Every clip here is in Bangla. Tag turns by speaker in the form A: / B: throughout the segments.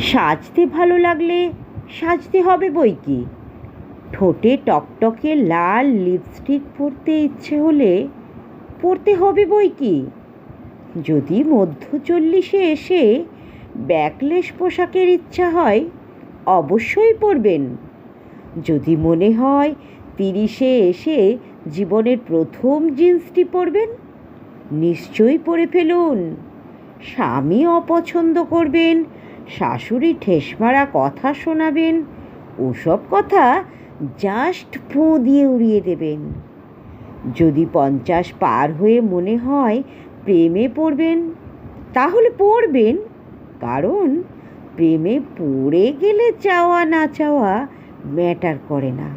A: সাজতে ভালো লাগলে সাজতে হবে বই কি? ঠোঁটে টকটকে লাল লিপস্টিক পরতে ইচ্ছে হলে পরতে হবে বই কি? যদি মধ্য চল্লিশে এসে ব্যাকলেস পোশাকের ইচ্ছা হয়, অবশ্যই পরবেন। যদি মনে হয় তিরিশে এসে জীবনের প্রথম জিন্সটি পরবেন, নিশ্চয়ই পরে ফেলুন। স্বামী অপছন্দ করবেন শাশুড়ি ঠেসমারা কথা শোনাবেন, ওসব কথা জাস্ট ফোঁ দিয়ে উড়িয়ে দেবেন। যদি পঞ্চাশ পার হয়ে মনে হয় প্রেমে পড়বেন, তাহলে পড়বেন, কারণ প্রেমে পড়ে গেলে চাওয়া না চাওয়া ম্যাটার করে না।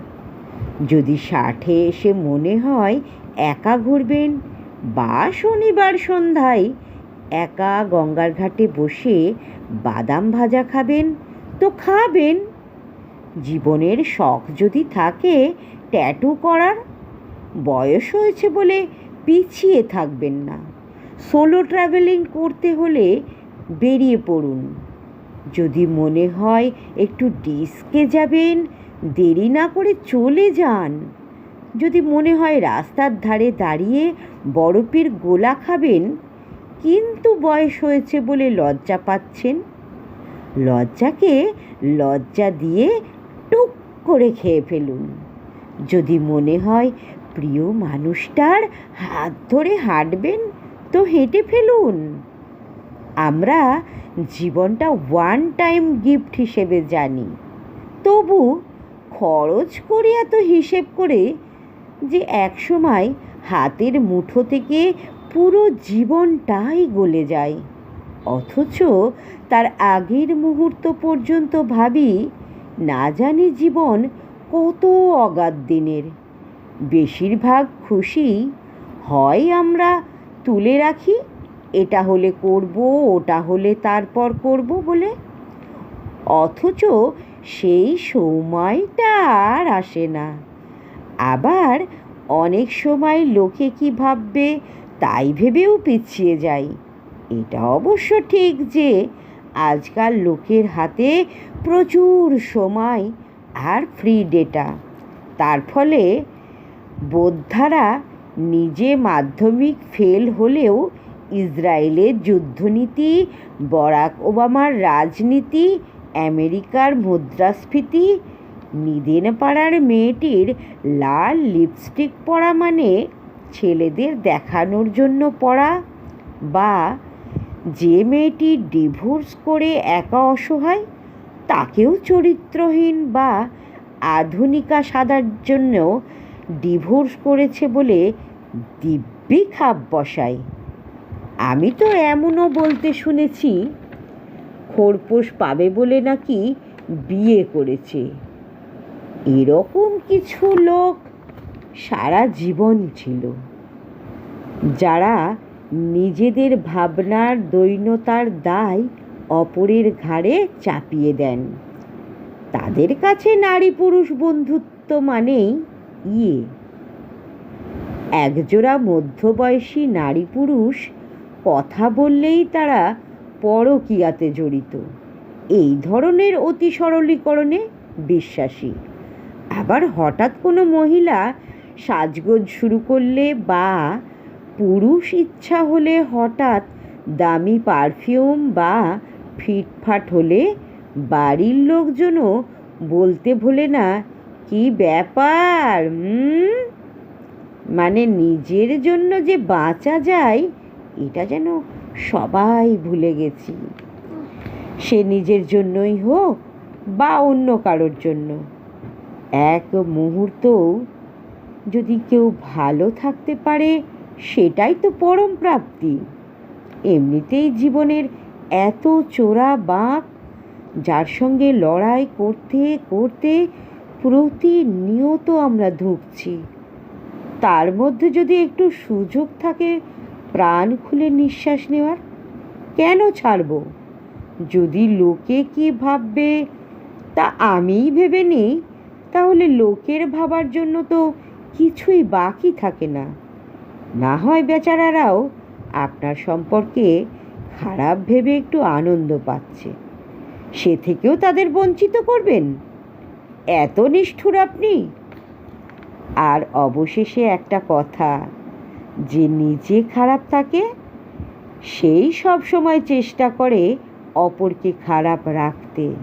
A: যদি ষাটে এসে মনে হয় একা ঘুরবেন, বা শনিবার সন্ধ্যায় একা গঙ্গার ঘাটে বসে বাদাম ভাজা খাবেন? তো খাবেন। জীবনের শখ যদি থাকে ট্যাটু করার, বয়স হয়েছে বলে পিছিয়ে থাকবেন না। সোলো ট্রাভেলিং করতে হলে বেরিয়ে পড়ুন। যদি মনে হয় একটু ডিস্কে যাবেন, দেরি না করে চলে যান। যদি মনে হয় রাস্তার ধারে দাঁড়িয়ে বরফের গোলা খাবেন কিন্তু বয়স হয়েছে বলে লজ্জা পাচ্ছেন? লজ্জাকে লজ্জা দিয়ে টুক করে খেয়ে ফেলুন। যদি মনে হয় প্রিয় মানুষটার হাত ধরে হাঁটবেন, তো হেঁটে ফেলুন। আমরা জীবনটা ওয়ান টাইম গিফট হিসেবে জানি। তবু খরচ করি এত হিসেব করে যে একসময় হাতের মুঠো থেকে পুরো জীবনটাই গলে যায়। অথচ তার আগের মুহূর্ত পর্যন্ত ভাবি, না জানি জীবন কত অগাধ দিনের। বেশিরভাগ খুশি হয় আমরা তুলে রাখি, এটা হলে করব, ওটা হলে তারপর করব বলে। অথচ সেই সময়টা আর আসে না। আবার অনেক সময় লোকে কি ভাববে তাই ভেবেও পিছিয়ে যাই। এটা অবশ্য ঠিক যে আজকাল লোকের হাতে প্রচুর সময় আর ফ্রি ডেটা তার ফলে বোদ্ধারা নিজে মাধ্যমিক ফেল হলেও ইসরায়েলের যুদ্ধনীতি, বরাক ওবামার রাজনীতি, আমেরিকার মুদ্রাস্ফীতি নিদেন পাড়ার মেয়েটির লাল লিপস্টিক পরা মানে ছেলেদের দেখানোর জন্য পড়া বা যে মেয়েটি ডিভোর্স করে একা অসহায়, তাকেও চরিত্রহীন বা আধুনিকা সাদার জন্য ডিভোর্স করেছে বলে দিব্যি খাপ বসায়। আমি তো এমনও বলতে শুনেছি, খোরপোশ পাবে বলে নাকি বিয়ে করেছে। এরকম কিছু লোক সারা জীবন ছিল। যারা নিজেদের ভাবনার দৈন্যতার দায় অপরের ঘাড়ে চাপিয়ে দেন। তাদের কাছে নারী পুরুষ বন্ধুত্ব মানেই ইয়ে। একজোড়া মধ্যবয়সী নারী পুরুষ কথা বললেই তারা পরকীয়াতে জড়িত। এই ধরনের অতি সরলীকরণে বিশ্বাসী। আবার হঠাৎ কোনো মহিলা সাজগোজ শুরু করলে বা পুরুষ ইচ্ছা হলে হঠাৎ দামি পারফিউম বা ফিটফাট হলে বাড়ির লোকজনও বলতে ভোলে না, কি ব্যাপার? মানে নিজের জন্য যে বাঁচা যায়, এটা যেন সবাই ভুলে গেছি। সে নিজের জন্যই হোক বা অন্য কারোর জন্য। এক মুহূর্তও যদি কেউ ভালো থাকতে পারে, সেটাই তো পরম প্রাপ্তি। এমনিতেই জীবনের এত চোরা বাঁক, যার সঙ্গে লড়াই করতে করতে প্রতিনিয়ত আমরা ধুঁকছি। তার মধ্যে যদি একটু সুযোগ থাকে, প্রাণ খুলে নিঃশ্বাস নেওয়ার, কেন ছাড়ব? যদি লোকে কি ভাববে, তা আমিই ভেবে নিই। তাহলে লোকের ভাবার জন্য তো কিছুই বাকি থাকে না। না হয় বেচারারাও আপনার সম্পর্কে খারাপ ভেবে একটু আনন্দ পাচ্ছে। সে থেকেও তাদের বঞ্চিত করবেন। এত নিষ্ঠুর আপনি। আর অবশেষে একটা কথা, যে নিজে খারাপ থাকে, সেই সব সময় চেষ্টা করে অপরকে খারাপ রাখতে।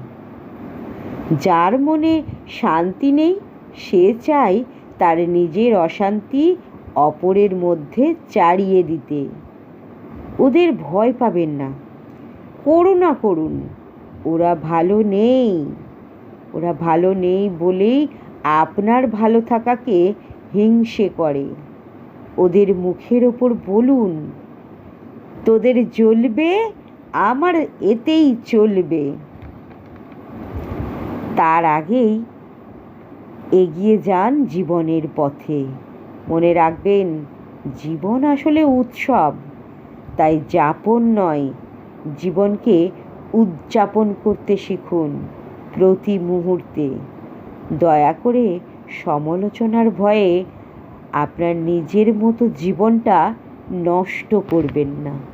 A: যার মনে শান্তি নেই, সে চায় তার নিজের অশান্তি অপরের মধ্যে চাড়িয়ে দিতে। ওদের ভয় পাবেন না। করুণা করুন ওরা ভালো নেই। ওরা ভালো নেই বলেই আপনার ভালো থাকাকে হিংসে করে। ওদের মুখের ওপর বলুন, তোদের জ্বলবে, আমার এতেই চলবে। তার আগেই এগিয়ে যান জীবনের পথে। মনে রাখবেন, জীবন আসলে উৎসব, তাই যাপন নয়, জীবনকে উদযাপন করতে শিখুন প্রতি মুহূর্তে। দয়া করে সমালোচনার ভয়ে আপনার নিজের মতো জীবনটা নষ্ট করবেন না।